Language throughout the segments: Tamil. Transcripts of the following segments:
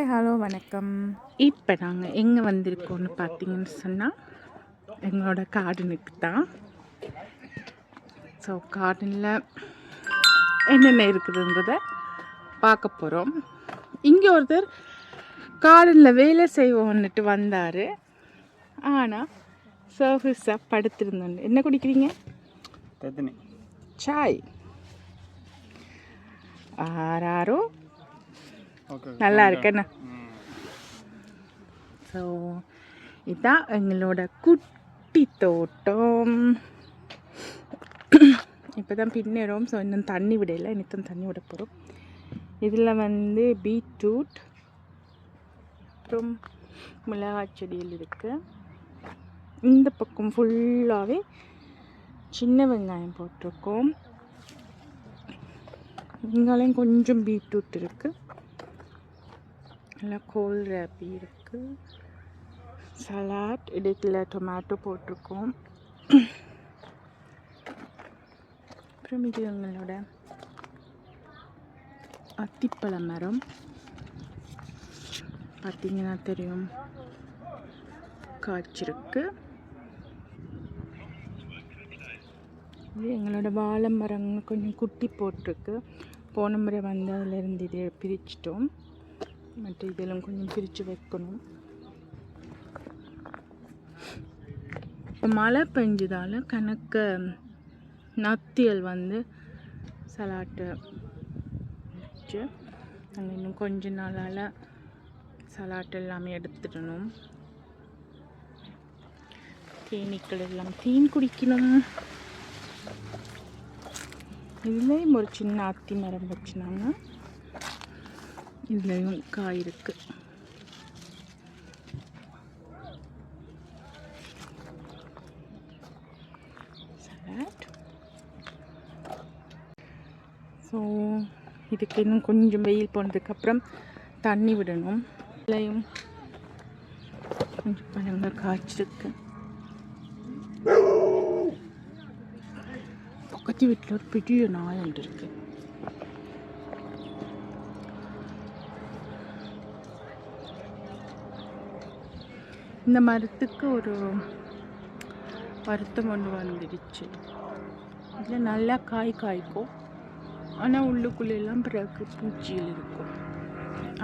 ஹாய் ஹலோ வணக்கம். இப்போ நாங்கள் எங்கே வந்திருக்கோம்னு பார்த்தீங்கன்னு சொன்னால் எங்களோட கார்டனுக்கு தான். ஸோ கார்டனில் என்னென்ன இருக்குதுன்றத பார்க்க போகிறோம் இங்கே ஒருத்தர் கார்டனில் வேலை செய்வோன்னுட்டு வந்தார். ஆனால் சர்ஃபீஸாக படுத்திருந்தோம் என்ன குடிக்கிறீங்க? சாய் ஆறாரோ? நல்லா இருக்குண்ணா. ஸோ இதான் எங்களோட குட்டி தோட்டம். இப்போ தான் பின்னேறோம். ஸோ இன்னும் தண்ணி விடலை. இன்னும் தண்ணி விட போகிறோம் இதில் வந்து பீட்ரூட் அப்புறம் மிளகாய் செடியில் இருக்குது இந்த பக்கம் ஃபுல்லாகவே சின்ன வெங்காயம் போட்டிருக்கோம். இங்காலையும் கொஞ்சம் பீட்ரூட் இருக்குது நல்லா கோல் ரேப்பி இருக்குது சலாட் இடைக்கில் டொமேட்டோ போட்டிருக்கோம். அப்புறம் இது எங்களோட அத்திப்பழ மரம். பார்த்தீங்கன்னா தெரியும். காய்ச்சிருக்கு. இது எங்களோட வாழை மரம் கொஞ்சம் குட்டி போட்டிருக்கு. போன முறை வந்து அதிலிருந்து இதை பிரிச்சிட்டோம். மற்ற இதெல்லாம் கொஞ்சம் பிரித்து வைக்கணும் இப்போ மழை பெஞ்சதால் கணக்க நத்தியல் வந்து சலாட்டு வச்சு நாங்கள் இன்னும் கொஞ்ச நாளால் சலாட் எல்லாமே எடுத்துடணும் தேனீக்கள் எல்லாம் தேன் குடிக்கணும் இதுலேயும் ஒரு சின்ன அத்தி மரம் வச்சுனாங்க இதுலேயும் காய் இருக்கு. ஸோ இதுக்கு இன்னும் கொஞ்சம் வெயில் போனதுக்கப்புறம் தண்ணி விடணும். இதுலையும் கொஞ்சம் பழங்கள் காய்ச்சிருக்கு. பக்கத்து வீட்டில் ஒரு பெரிய நாய் ஒன்று இருக்குது இந்த மரத்துக்கு ஒரு வருத்தம் ஒன்று வந்துடுச்சு. இதில் நல்லா காய் காய்க்கும். ஆனால் உள்ளுக்குள்ளெல்லாம் பிறகு பூச்சியில் இருக்கும்.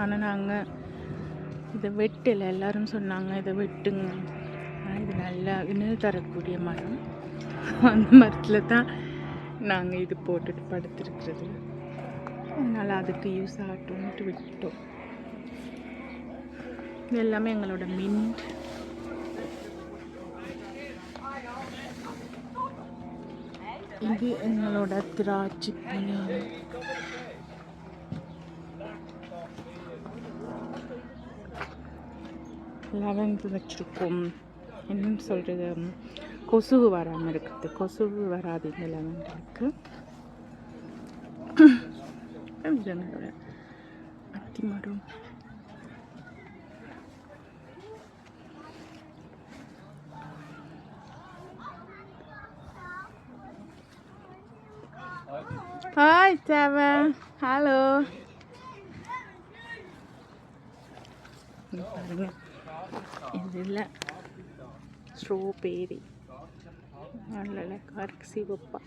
ஆனால் நாங்கள் இதை வெட்டலை. எல்லாரும் சொன்னாங்க இதை வெட்டுங்க. ஆனால் இது நல்லா இணை தரக்கூடிய மரம். அந்த மரத்தில் தான் நாங்கள் இது போட்டுட்டு படுத்துருக்கிறது. அதனால் அதுக்கு யூஸ் ஆகட்டும்ட்டு விட்டோம் இது எல்லாமே எங்களோட மின்ட். இது எங்களோட திராட்சை பழம். லெவன்த்து வச்சுருக்கோம். என்னன்னு சொல்கிறது கொசுவு வராமல் இருக்குது. கொசுவு வராது இந்த லெவன்ட்டுக்கு இது எங்களோட அத்தி மரம் ஹாய் செவன் ஹலோ பாருங்க இதில் ஸ்ட்ராபெரி நல்ல கருக்கு சிவப்பா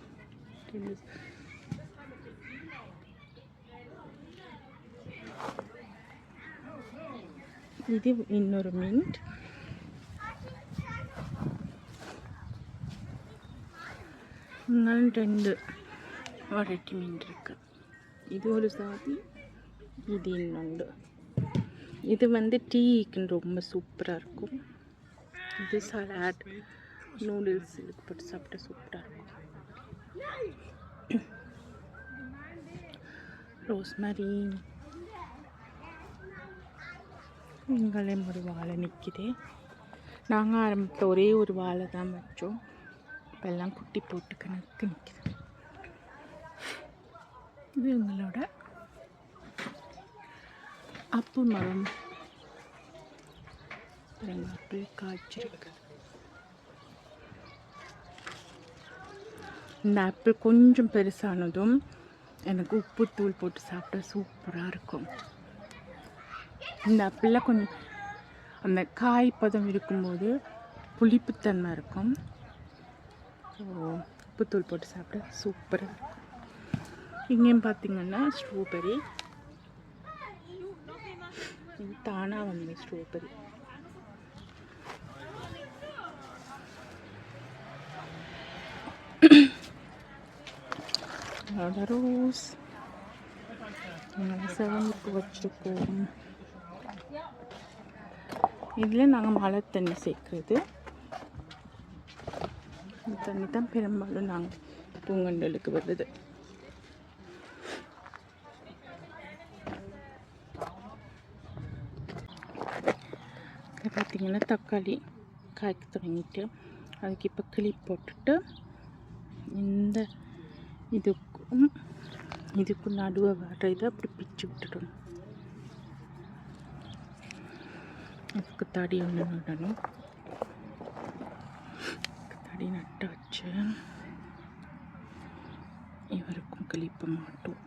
இது இன்னொரு மின்ட் ரெண்டு வரட்டி மீன் இருக்கு இது ஒரு சாதி இது இன்னொன்று. இது வந்து டீக்கு ரொம்ப சூப்பராக இருக்கும். இது சலாட் நூடுல்ஸ் இதுக்கு போட்டு சாப்பிட்டா சூப்பராக இருக்கும். ரோஸ்மரி எங்களே ஒரு வாழை நிற்கிது நாங்கள் ஆரம்பத்தில் ஒரே ஒரு வாழை தான் வச்சோம். இப்போ எல்லாம் குட்டி போட்டு கணக்கு நிற்கிது இது எங்களோட அப்பு மரம். ஆப்பிள் காய்ச்சிருக்கு இந்த ஆப்பிள் கொஞ்சம் பெருசானதும் எனக்கு உப்பு தூள் போட்டு சாப்பிட்டா சூப்பராக இருக்கும். இந்த ஆப்பிளில் கொஞ்சம் அந்த காய் பதம் இருக்கும்போது புளிப்புத்தன்மை இருக்கும். ஸோ உப்புத்தூள் போட்டு சாப்பிட சூப்பராக இருக்கும். இங்கேயும் பார்த்தீங்கன்னா ஸ்ட்ராபெரி தானாக வந்து ஸ்ட்ராபெரி அதோட ரோஸ். செவனுக்கு வச்சுருக்கோம். இதில் நாங்கள் மழை தண்ணி சேர்க்குறது. இந்த தண்ணி தான் பெரும்பாலும் நாங்கள் பூங்கண்டலுக்கு வருது இப்போ பார்த்திங்கன்னா தக்காளி காய்க்க தொடங்கிட்டு அதுக்கு இப்போ கிளி போட்டுட்டு இந்த இதுக்கும் இதுக்கும் நடுவை வர இதை அப்படி பிச்சு விட்டுடணும். அதுக்கு தடி ஒன்று நடணும். தடி நட்டு வச்சு இவருக்கும் கிளிப்ப மாட்டோம்.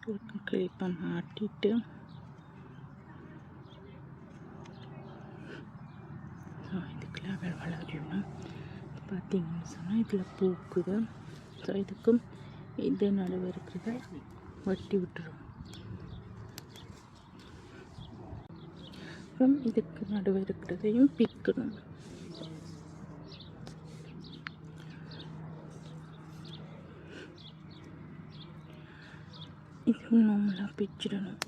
இவருக்கும் கிளிப்ப மாட்டிட்டு பார்த்தீங்கன்னு சொன்னால் இதில் பூக்குது ஸோ இதுக்கும் இது நடுவு இருக்கிறத வெட்டி விட்டுரும் அப்புறம் இதுக்கு நடுவு இருக்கிறதையும் பிக்கணும். இதுவும் நம்மளாக பிச்சிடணும்.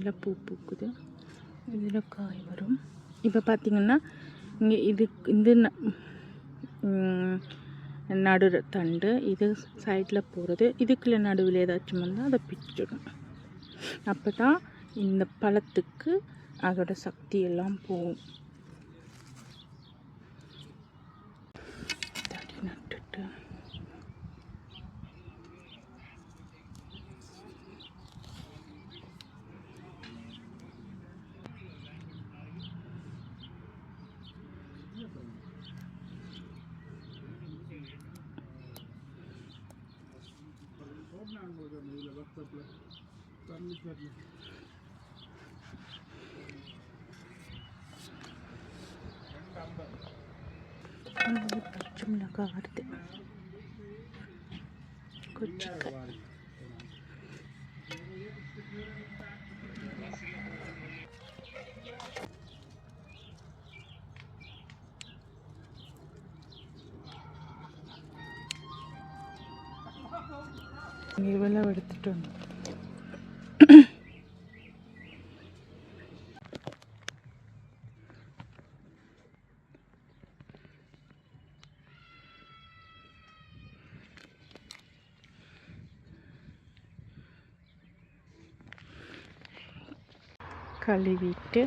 இதில் பூ பூக்குது. இதில் காய் வரும். இப்போ பார்த்திங்கன்னா இங்கே இது இந்த ந- தண்டு இது சைடில் போகிறது இதுக்குள்ள நடுவில் ஏதாச்சும் வந்தால் அதை பிச்சிடும். அப்போ தான் இந்த பழத்துக்கு அதோட சக்தி எல்லாம் போகும் தடி நட்டுட்டு உங்களுக்கு அந்த இதில் வாட்ஸ்அப்பில் சப்மிட் அது பச்சை மிளகாய் வருது கொச்சிக்காய் ഇവെല്ലാം എടുത്തിട്ടുണ്ട്. കളിവിറ്റ്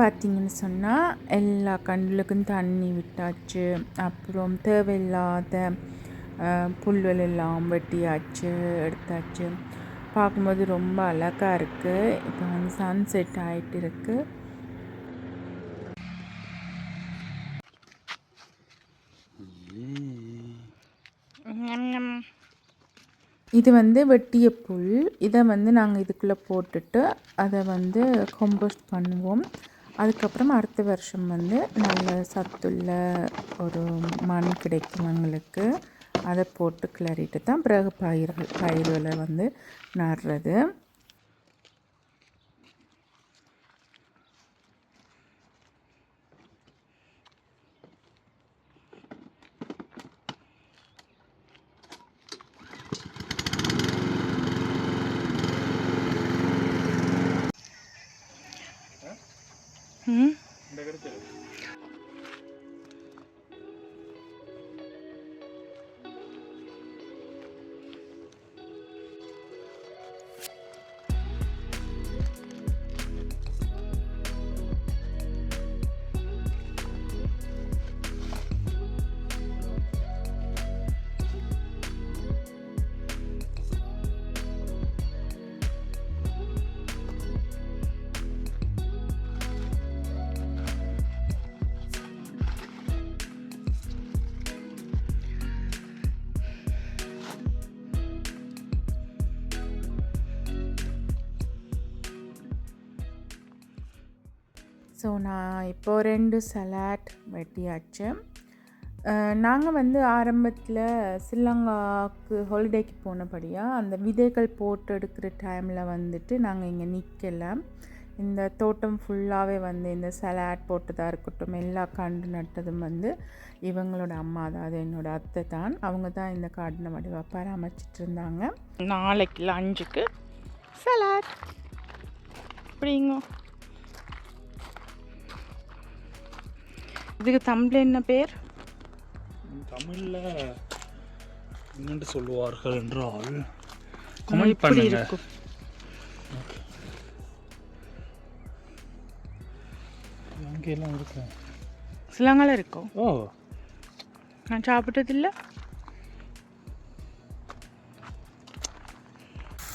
பார்த்தீங்கன்னு சொன்னால் எல்லா கண்களுக்கும் தண்ணி விட்டாச்சு. அப்புறம் தேவையில்லாத புல்வெல் எல்லாம் வெட்டியாச்சு எடுத்தாச்சு. பார்க்கும்போது ரொம்ப அழகாக இருக்குது இப்போ வந்து சன்செட் ஆகிட்டு இருக்குது இது வந்து வெட்டிய புல். இதை வந்து நாங்கள் இதுக்குள்ளே போட்டுட்டு அதை வந்து கம்போஸ்ட் பண்ணுவோம். அதுக்கப்புறம் அடுத்த வருஷம் வந்து நல்ல சத்துள்ள ஒரு மண் கிடைக்கும் எங்களுக்கு. அதை போட்டு கிளறிட்டு தான் பிறகு பயிர்கள் பயிர்களை வந்து நடுறது. Hmm? ஸோ நான் இப்போ ரெண்டு சலாட் வெட்டியாச்சு. நாங்கள் வந்து ஆரம்பத்தில் ஸ்ரீலங்காவுக்கு ஹாலிடேக்கு போனபடியாக அந்த விதைகள் போட்டு எடுக்கிற டைமில் வந்துட்டு நாங்கள் இங்கே நிற்கலை இந்த தோட்டம் ஃபுல்லாகவே வந்து இந்த சலாட் போட்டதாக இருக்கட்டும் எல்லா கண்டு நட்டதும் வந்து இவங்களோட அம்மா தான் அது என்னோடய அத்தை தான். அவங்க தான் இந்த கார்டனை வடிவாக பராமரிச்சிட்டு இருந்தாங்க. நாளைக்கு லஞ்சுக்கு சலாட் அப்படிங்க இதுக்கு தமிழில் என்ன பேர்? தமிழில் என்னென்று சொல்லுவார்கள் என்றால் கமெண்ட் பண்ணுங்க. அங்கெல்லாம் இருக்கு? சிலங்கால இருக்கும் ஓ. நான் சாப்பிட்டதில்ல.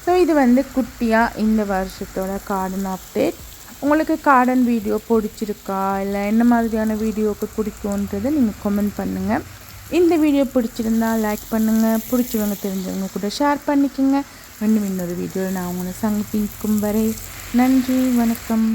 ஸோ இது வந்து குட்டியாக இந்த வருஷத்தோட கார்டன் அப்டேட் உங்களுக்கு கார்டன் வீடியோ பிடிச்சிருக்கா? இல்லை என்ன மாதிரியான வீடியோக்கு பிடிக்கும்ன்றதை நீங்கள் கமெண்ட் பண்ணுங்கள் இந்த வீடியோ பிடிச்சிருந்தா லைக் பண்ணுங்கள் பிடிச்சவங்க தெரிஞ்சவங்க கூட ஷேர் பண்ணிக்கோங்க. இன்னும் இன்னொரு வீடியோவில் நான் உங்களை சந்திக்கும் வரை நன்றி வணக்கம்.